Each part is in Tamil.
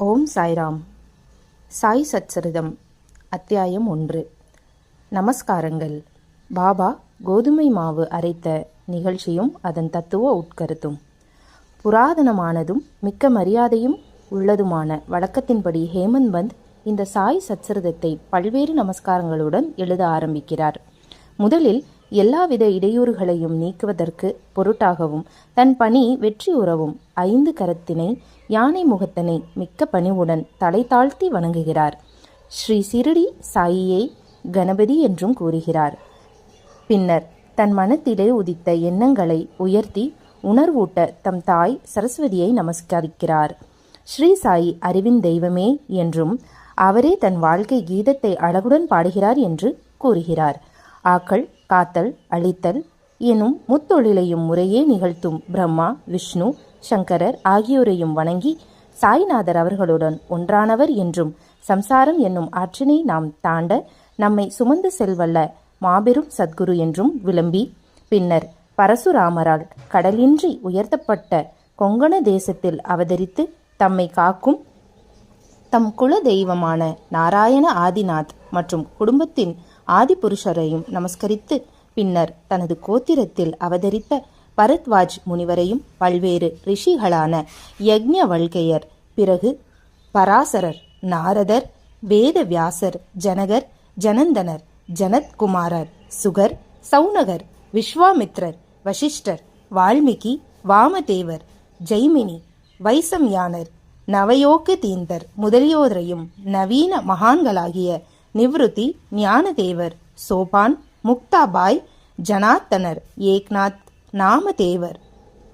ஓம் சாய்ராம். சாய் சச்சரிதம் அத்தியாயம் ஒன்று. நமஸ்காரங்கள். பாபா கோதுமை மாவு அரைத்த நிகழ்ச்சியும் அதன் தத்துவ உட்கருத்தும். புராதனமானதும் மிக்க மரியாதையும் உள்ளதுமான வழக்கத்தின்படி ஹேமந்த் பந்த் இந்த சாய் சச்சரிதத்தை பல்வேறு நமஸ்காரங்களுடன் எழுத ஆரம்பிக்கிறார். முதலில் எல்லாவித இடையூறுகளையும் நீக்குவதற்கு பொருட்டாகவும் தன் பணி வெற்றி உறவும் ஐந்து கரத்தினை யானை முகத்தனை மிக்க பணிவுடன் தலை தாழ்த்தி வணங்குகிறார். ஸ்ரீ சிருடி சாயியை கணபதி என்றும் கூறுகிறார். பின்னர் தன் மனத்திலே உதித்த எண்ணங்களை உயர்த்தி உணர்வூட்ட தம் தாய் சரஸ்வதியை நமஸ்கரிக்கிறார். ஸ்ரீ சாயி அறிவின் தெய்வமே என்றும் அவரே தன் வாழ்க்கை கீதத்தை அழகுடன் பாடுகிறார் என்று கூறுகிறார். ஆக்கள் காத்தல் அழித்தல் எனும் முத்தொழிலையும் முறையே நிகழ்த்தும் பிரம்மா விஷ்ணு சங்கரர் ஆகியோரையும் வணங்கி சாய்நாதர் அவர்களுடன் ஒன்றானவர் என்றும் சம்சாரம் என்னும் ஆற்றினை நாம் தாண்ட நம்மை சுமந்து செல்வல்ல மாபெரும் சத்குரு என்றும் விளம்பி பின்னர் பரசுராமரால் கடலின்றி உயர்த்தப்பட்ட கொங்கண தேசத்தில் அவதரித்து தம்மை காக்கும் தம் குல தெய்வமான நாராயண ஆதிநாத் மற்றும் குடும்பத்தின் ஆதிபுருஷரையும் நமஸ்கரித்து பின்னர் தனது கோத்திரத்தில் அவதரித்த பரத்வாஜ் முனிவரையும் பல்வேறு ரிஷிகளான யக்ஞவல்கையர் பிறகு பராசரர் நாரதர் வேதவியாசர் ஜனகர் ஜனந்தனர் ஜனத்குமாரர் சுகர் சௌனகர் விஸ்வாமித்ரர் வசிஷ்டர் வால்மீகி வாமதேவர் ஜெய்மினி வைசம்யானர் நவயோக தீந்தர் முதலியோரையும் நவீன மகான்களாகிய நிவ்ருதி ஞானதேவர் சோபான் முக்தாபாய் ஜனார்த்தனர் ஏக்நாத் நாமதேவர்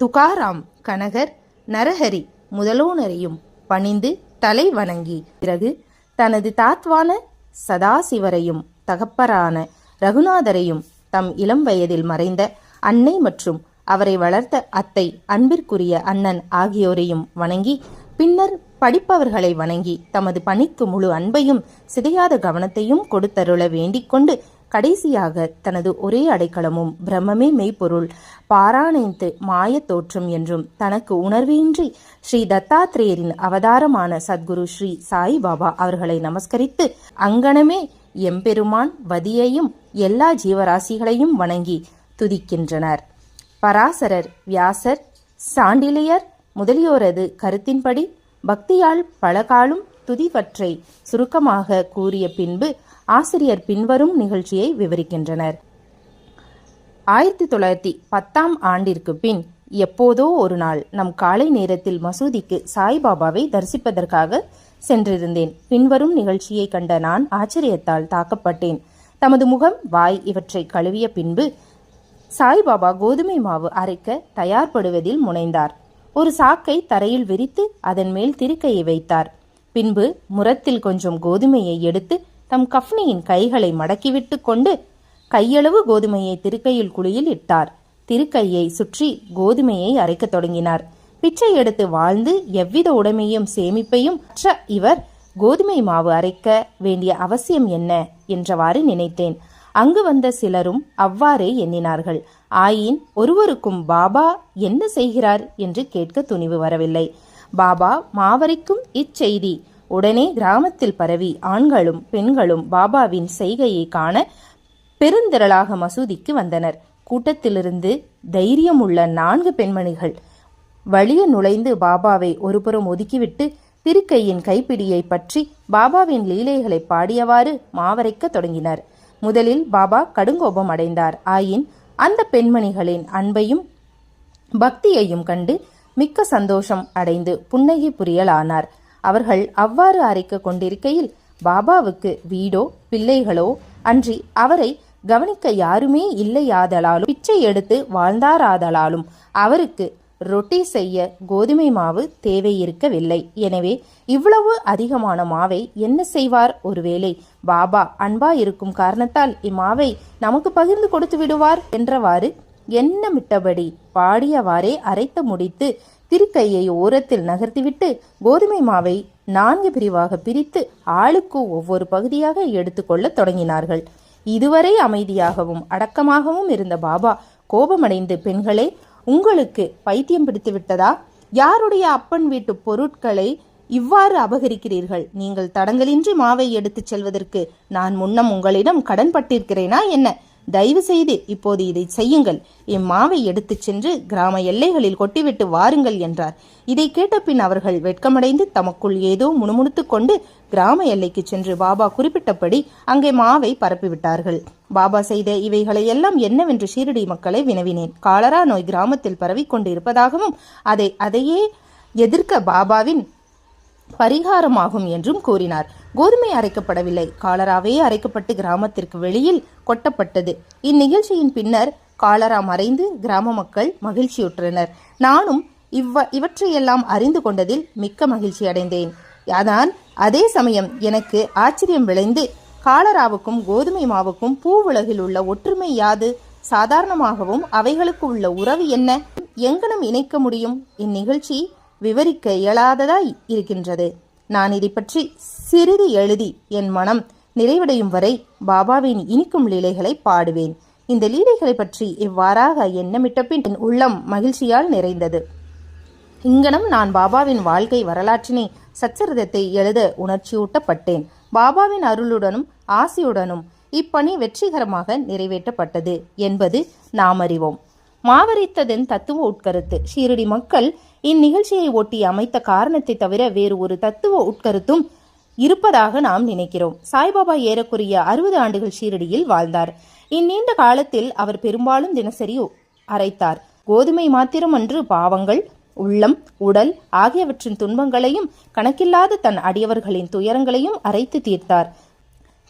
துகாராம் கனகர் நரஹரி முதலோனரையும் பணிந்து தலை வணங்கி பிறகு தனது தாத்வான சதாசிவரையும் தகப்பரான ரகுநாதரையும் தம் இளம் வயதில் மறைந்த அன்னை மற்றும் அவரை வளர்த்த அத்தை அன்பிற்குரிய அண்ணன் ஆகியோரையும் வணங்கி பின்னர் படிப்பவர்களை வணங்கி தமது பணிக்கு முழு அன்பையும் சிதையாத கவனத்தையும் கொடுத்தருள வேண்டிக் கொண்டு கடைசியாக தனது ஒரே அடைக்கலமும் பிரம்மமே மெய்ப்பொருள் பாராணைத்து மாயத் தோற்றம் என்றும் தனக்கு உணர்வின்றி ஸ்ரீ தத்தாத்ரேயரின் அவதாரமான சத்குரு ஸ்ரீ சாய் பாபா அவர்களை நமஸ்கரித்து அங்கனமே எம்பெருமான் வதியையும் எல்லா ஜீவராசிகளையும் வணங்கி துதிக்கின்றனர். பராசரர் வியாசர் சாண்டிலியர் முதலியோரது கருத்தின்படி பக்தியால் பலகாலும் துதிவற்றை சுருக்கமாக கூறிய பின்பு ஆசிரியர் பின்வரும் நிகழ்ச்சியை விவரிக்கின்றனர். ஆயிரத்தி தொள்ளாயிரத்தி பத்தாம் ஆண்டிற்கு பின் எப்போதோ ஒரு நாள் நம் காலை நேரத்தில் மசூதிக்கு சாய்பாபாவை தரிசிப்பதற்காக சென்றிருந்தேன். பின்வரும் நிகழ்ச்சியை கண்ட நான் ஆச்சரியத்தால் தாக்கப்பட்டேன். தமது முகம் வாய் இவற்றை கழுவிய பின்பு சாய்பாபா கோதுமை மாவு அரைக்க தயார்படுவதில் முனைந்தார். ஒரு சாக்கை தரையில் விரித்து அதன் மேல் திருக்கையை வைத்தார். பின்பு முரத்தில் கொஞ்சம் கோதுமையை எடுத்து தம் கஃப்னியின் கைகளை மடக்கிவிட்டு கொண்டு கையளவு கோதுமையை திருக்கையில் குழியில் இட்டார். திருக்கையை சுற்றி கோதுமையை அரைக்கத் தொடங்கினார். பிச்சை எடுத்து வாழ்ந்து எவ்வித உடைமையும் சேமிப்பையும் இவர் கோதுமை மாவு அரைக்க வேண்டிய அவசியம் என்ன? என்றவாறு நினைத்தேன். அங்கு வந்த சிலரும் அவ்வாறே எண்ணினார்கள். ஆயின் ஒருவருக்கும் பாபா என்ன செய்கிறார் என்று கேட்க துணிவு வரவில்லை. பாபா மாவரைக்கும் இச்செய்தி. உடனே கிராமத்தில் பரவி ஆண்களும் பெண்களும் பாபாவின் செய்கையை காண பெருந்திரளாக மசூதிக்கு வந்தனர். கூட்டத்திலிருந்து தைரியமுள்ள நான்கு பெண்மணிகள் வழிய நுழைந்து பாபாவை ஒருபுறம் ஒதுக்கிவிட்டு திருக்கையின் கைப்பிடியை பற்றி பாபாவின் லீலைகளை பாடியவாறு மாவரைக்க தொடங்கினர். முதலில் பாபா கடுங்கோபம் அடைந்தார். ஆயின் அந்த பெண்மணிகளின் அன்பையும் பக்தியையும் கண்டு மிக்க சந்தோஷம் அடைந்து புன்னகை புரியலானார் அவர்கள் அவ்வாறு அரைக்க கொண்டிருக்கையில் பாபாவுக்கு வீடோ பிள்ளைகளோ அன்றி அவரை கவனிக்க யாருமே இல்லையாதலாலும் பிச்சை எடுத்து வாழ்ந்தாராதலாலும் அவருக்கு ரொட்டி செய்ய கோதுமை மாவு தேவை இருக்கவில்லை எனவே இவ்வளவு அதிகமான மாவை என்ன செய்வார்? ஒருவேளை பாபா அன்பா இருக்கும் காரணத்தால் இம்மாவை நமக்கு பகிர்ந்து கொடுத்து விடுவார்? என்றவாறு எண்ணமிட்டபடி பாடியவாறே அரைத்து முடித்து திருக்கையை ஓரத்தில் நகர்த்திவிட்டு கோதுமை மாவை நான்கு பிரிவாக பிரித்து ஆளுக்கு ஒவ்வொரு பகுதியாக எடுத்துக்கொள்ள தொடங்கினார்கள். இதுவரை அமைதியாகவும் அடக்கமாகவும் இருந்த பாபா கோபமடைந்து பெண்களே உங்களுக்கு பைத்தியம் பிடித்து விட்டதா? யாருடைய அப்பன் வீட்டு பொருட்களை இவ்வாறு அபகரிக்கிறீர்கள்? நீங்கள் தடங்கலின்றி மாவை எடுத்துச் செல்வதற்கு நான் முன்னம் உங்களிடம் கடன்பட்டிருக்கிறேனா என்ன? தயவு செய்து இப்போது இதை செய்யுங்கள். இம்மாவை எடுத்துச் சென்று கிராம எல்லைகளில் கொட்டிவிட்டு வாருங்கள் என்றார். இதை கேட்ட பின் அவர்கள் வெட்கமடைந்து தமக்குள் ஏதோ முணுமுணுத்துக் கொண்டு கிராம எல்லைக்கு சென்று பாபா குறிப்பிட்டபடி அங்கே மாவை பரப்பிவிட்டார்கள். பாபா செய்த இவைகளை எல்லாம் என்னவென்று ஷீரடி மக்களை வினவினேன். காலரா நோய் கிராமத்தில் பரவிக்கொண்டு இருப்பதாகவும் அதை அதையே எதிர்க்க பாபாவின் பரிகாரமாகும் என்றும் கூறினார். கோதுமை அரைக்கப்படவில்லை. காலராவே அரைக்கப்பட்டு கிராமத்திற்கு வெளியில் கொட்டப்பட்டது. இந்நிகழ்ச்சியின் பின்னர் காலரா மறைந்து கிராம மக்கள் மகிழ்ச்சியுற்றனர். நானும் இவ்வ இவற்றையெல்லாம் அறிந்து கொண்டதில் மிக்க மகிழ்ச்சி அடைந்தேன். ஆனால் அதே சமயம் எனக்கு ஆச்சரியம் விளைந்து காலராவுக்கும் கோதுமை மாவுக்கும் பூவுலகில் உள்ள ஒற்றுமை யாது சாதாரணமாகவும் அவைகளுக்கு உள்ள உறவு என்ன? எங்கனம் இணைக்க முடியும்? இந்நிகழ்ச்சி விவரிக்க இயலாததாய் இருக்கின்றது. நான் இதை பற்றி சிறிது எழுதி என் மனம் நிறைவடையும் வரை பாபாவின் இனிக்கும் லீலைகளை பாடுவேன். இந்த லீலைகளை பற்றி இவ்வாறாக எண்ணமிட்ட பின் என் உள்ளம் மகிழ்ச்சியால் நிறைந்தது. இங்கனம் நான் பாபாவின் வாழ்க்கை வரலாற்றினை சச்சரிதத்தை எழுத உணர்ச்சியூட்டப்பட்டேன். பாபாவின் அருளுடனும் ஆசியுடனும் இப்பணி வெற்றிகரமாக நிறைவேற்றப்பட்டது என்பது நாம் அறிவோம். மாவரித்ததன் தத்துவ உட்கருத்து. ஷீரடி மக்கள் இந்நிகழ்ச்சியை ஒட்டி அமைத்த காரணத்தை தவிர வேறு ஒரு தத்துவ உட்கருத்தும் இருப்பதாக நாம் நினைக்கிறோம். சாய்பாபா ஏறக்குரிய அறுபது ஆண்டுகள் ஷீரடியில் வாழ்ந்தார். இந்நீண்ட காலத்தில் அவர் பெரும்பாலும் தினசரி அரைத்தார். கோதுமை மாத்திரமன்று பாவங்கள் உள்ளம் உடல் ஆகியவற்றின் துன்பங்களையும் கணக்கில்லாத தன் அடியவர்களின் துயரங்களையும் அரைத்து தீர்த்தார்.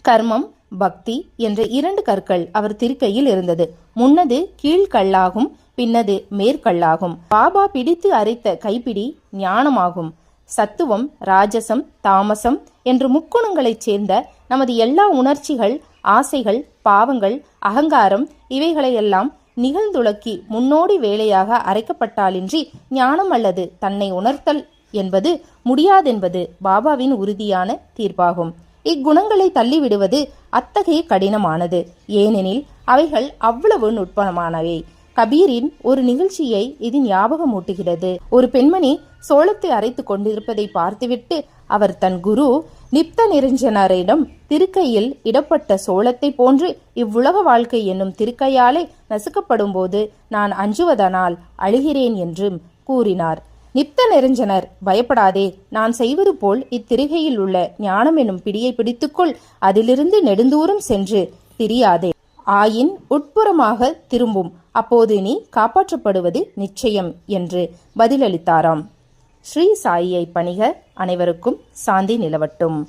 கர்மம் பக்தி என்ற இரண்டு கற்கள் அவர் திருக்கையில் இருந்தது. முன்னது கீழ்கல்லாகும் பின்னது மேற்கல்லாகும். பாபா பிடித்து அரைத்த கைப்பிடி ஞானமாகும். சத்துவம் ராஜசம் தாமசம் என்று முக்குணங்களைச் சேர்ந்த நமது எல்லா உணர்ச்சிகள் ஆசைகள் பாவங்கள் அகங்காரம் இவைகளையெல்லாம் நிகழ்ந்துளக்கி முன்னோடி வேலையாக அரைக்கப்பட்டாலின்றி ஞானம் அல்லது தன்னை உணர்த்தல் என்பது முடியாதென்பது பாபாவின் உறுதியான தீர்ப்பாகும். இக்குணங்களை தள்ளிவிடுவது அத்தகைய கடினமானது. ஏனெனில் அவைகள் அவ்வளவு நுட்பமானவை. கபீரின் ஒரு நிகழ்ச்சியை இது ஞாபகமூட்டுகிறது. ஒரு பெண்மணி சோளத்தை அரைத்துக் கொண்டிருப்பதை பார்த்துவிட்டு அவர் தன் குரு நிப்த நிரஞ்சனரிடம் திருக்கையில் இடப்பட்ட சோளத்தை போன்று இவ்வுலக வாழ்க்கை என்னும் திருக்கையாலே நசுக்கப்படும் போது நான் அஞ்சுவதனால் அழுகிறேன் என்றும் கூறினார். நிப்த நிரஞ்சனர் பயப்படாதே நான் செய்வது போல் இத்திருகையில் உள்ள ஞானம் எனும் பிடியை பிடித்துக்கொள் அதிலிருந்து நெடுந்தூரம் சென்று திரியாதே ஆயின் உட்புறமாக திரும்பும். அப்போது நீ காப்பாற்றப்படுவது நிச்சயம் என்று பதிலளித்தாராம். ஸ்ரீ சாயியை பணிக அனைவருக்கும் சாந்தி நிலவட்டும்.